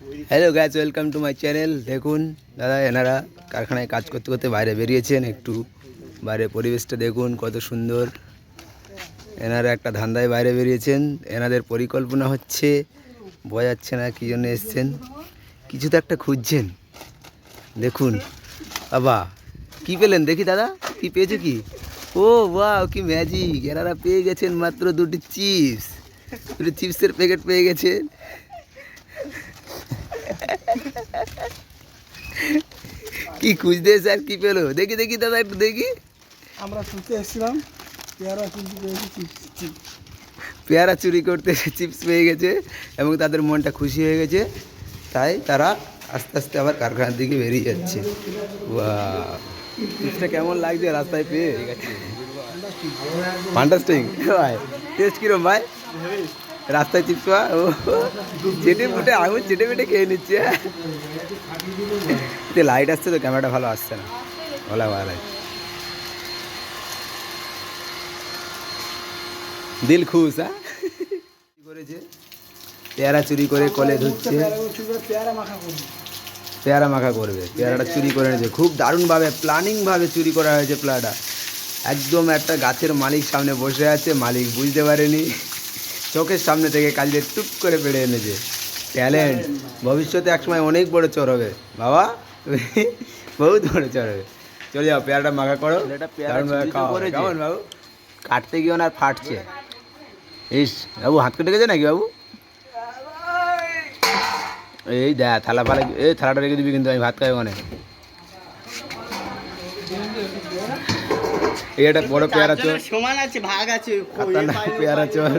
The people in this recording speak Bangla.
Hello guys welcome to my channel দেখুন, দাদা, এনারা কারখানায় কাজ করতে করতে বাইরে বেরিয়েছেন। একটু বাইরে পরিবেশটা দেখুন, কত সুন্দর। এনারা একটা ধান্দায় বাইরে বেরিয়েছেন। এনাদের পরিকল্পনা হচ্ছে বোঝাচ্ছে না কী জন্য এসছেন। কিছু তো একটা খুঁজছেন। দেখুন, বাবা, কি পেলেন দেখি দাদা, কি পেয়েছ কি? ও বাহ কি ম্যাজিক এনারা পেয়ে গেছেন মাত্র দুটি চিপস দুটি চিপসের প্যাকেট পেয়ে গেছেন। কি খুঁজতে স্যার কি পেল? দেখি দেখি দাদা একটু দেখি। আমরা শুনতে এসেছিলাম পেয়ারা পেয়েছি চিপস পেয়ারা চুরি করতে চিপস পেয়ে গেছে এবং তাদের মনটা খুশি হয়ে গেছে। তাই তারা আস্তে আস্তে আবার কারখানার দিকে বেরিয়ে যাচ্ছে। চিপসটা কেমন লাগছে রাস্তায় পেয়ে? ফান্টাস্টিং ভাই টেস্ট কিরম ভাই? রাস্তায় চিপস ও। চেটে ফুটে আঙুল চেটে মেটে খেয়ে নিচ্ছে। এতে লাইট আসছে তো ক্যামেরাটা ভালো আসছে না। ভালো ভালো দিল খুশ হ্যাঁ? করেছে। পেয়ারা চুরি করে কলে ধুচ্ছে পেয়ারা মাখা করব। পেয়ারাটা চুরি করে নিয়েছে খুব দারুণভাবে প্ল্যানিংভাবে চুরি করা হয়েছে পেয়ারাটা। একদম একটা গাছের মালিক সামনে বসে আছে, মালিক বুঝতে পারেনি। চোখের সামনে থেকে কালকে টুপ করে পেড়ে এনেছে। ট্যালেন্ট। ভবিষ্যতে একসময় অনেক বড় চোর হবে। বাবা তুমি বহুত বড় চোর হবে। চলে যাও পেয়ারাটা মাখা করো। কেমন বাবু? কাটতে গিয়ে ওনার ফাটছে। ইস বাবু হাত কেটে গেছে নাকি বাবু? এই দেখ থালা ফালা এই থালাটা রেখে দিবি কিন্তু আমি ভাত খাই ওখানে এই একটা বড় পেয়ারা চোর। সমান আছে ভাগ আছে। পেয়ারা চোর।